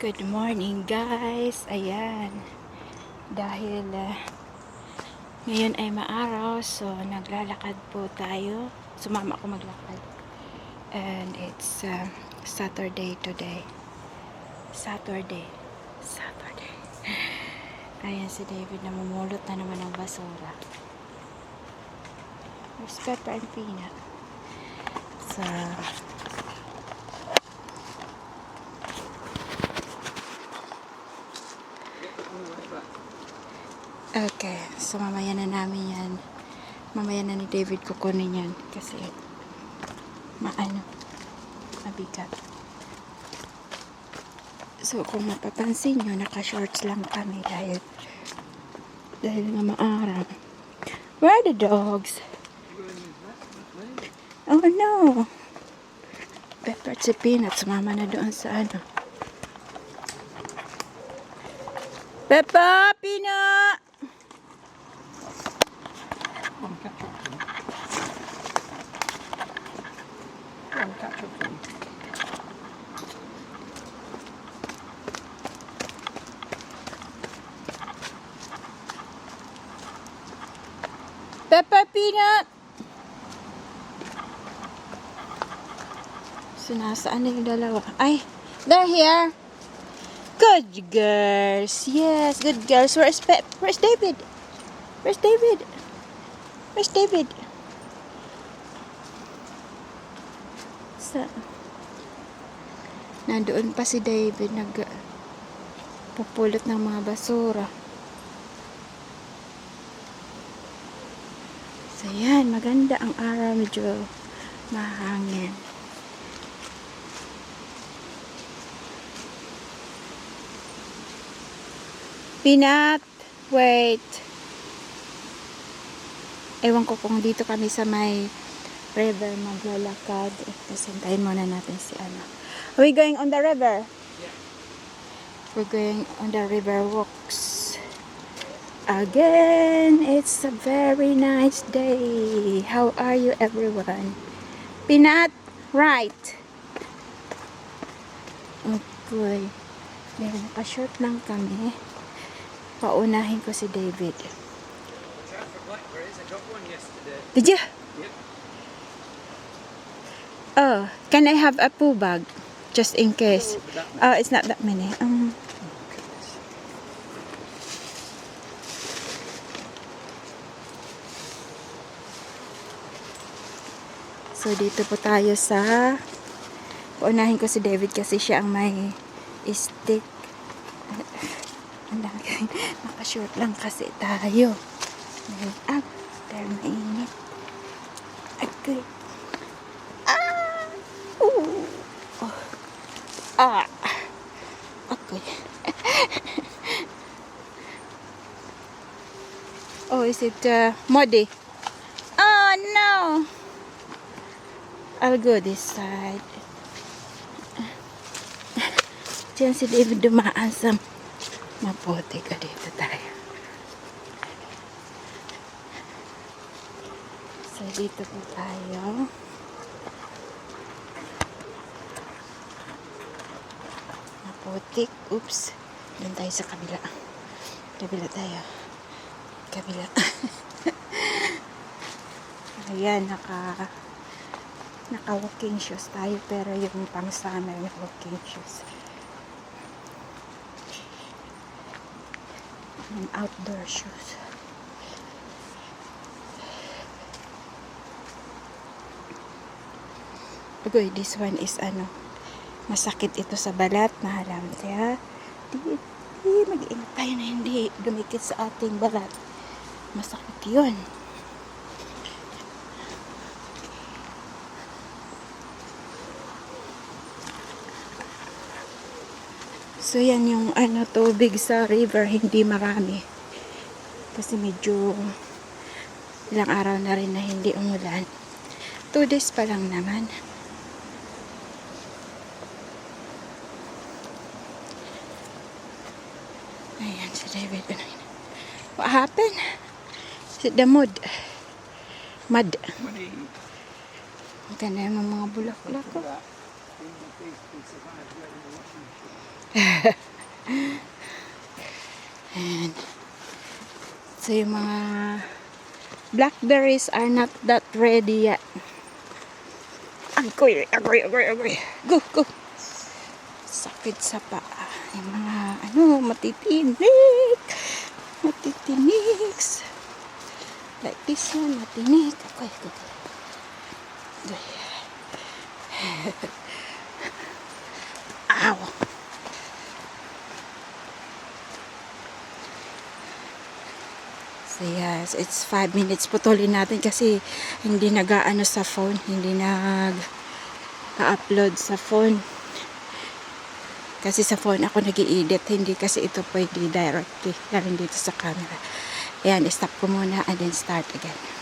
Good morning guys. Ayan. Dahil ah, ngayon ay maaraw so naglalakad po tayo. Sumama ako maglakad. And it's ah, Saturday today. Saturday. Saturday. Ayan si David namumulot na naman ng basura. There's pepper and peanut. So, Okay, so mamaya na namin yan. Mamaya na ni David kukunin yan kasi maano, mabigat. So kung mapapansin nyo, naka-shorts lang kami dahil dahil nga maarang. Where are the dogs? Oh no! Pepper si Peanut, sumama na doon sa ano. Peppa! Peanut! Pepper Peanut! So, nasaan na yung dalawa? Ay, they're here. Good girls. Yes, good girls. Where's Pep? Where's David? Where's David? Where's David? Sa... Nandoon pa si David nag pupulot ng mga basura. So yan, maganda ang araw medyo mahangin. Peanut, wait. Ewan ko kung dito kami sa may river maglalakad. Tapos hintayin muna natin si ano. Are we going on the river? We're going on the river walks. Again, it's a very nice day. How are you everyone? Peanut, right. Okay. Meron naka-short lang kami. Paunahin ko si David. Did you? Oh, can I have a poo bag? Just in case. Oh, it's not that many. Um, so, dito po tayo sa... Paunahin ko si David kasi siya ang may stick. Ang dami. Nakashort lang kasi tayo. Dahil, ah, dahil mainit. Okay. Ah! Ooh. Oh. Ah. Okay. oh, is it uh, muddy? Oh, no. I'll go this side. Diyan si David dumaan sa maputi ka dito tayo. So, dito po tayo. Maputik. Oops. Doon tayo sa kabila. Kabila tayo. Kabila. Ayan, naka naka walking shoes tayo pero yung pang summer na walking shoes. Yung outdoor shoes. Agoy, this one is ano, masakit ito sa balat na alam kaya di, di mag-ingat tayo na hindi dumikit sa ating balat. Masakit yun so yan yung ano tubig sa river hindi marami kasi medyo ilang araw na rin na hindi umulan 2 days pa lang naman Ayan si David. Ano? What happened? Is it the mud? Mud. Money. Ang ganda yung mga bulak-bulak ko. That. in the face can survive wearing a washing machine. And so yung mga blackberries are not that ready yet. Agoy, agoy, agoy, agoy. Go, go. Sakit sa paa. Yung mga, ano, matitinik. Matitiniks. Like this one, matinik. Agoy, agoy. Agoy. Ow. So yes, it's 5 minutes. Putulin natin kasi hindi nag-ano sa phone. Hindi nag-upload sa phone. Kasi sa phone ako nag edit Hindi kasi ito pwede directly. Galing dito sa camera. Ayan, stop ko muna and then start again.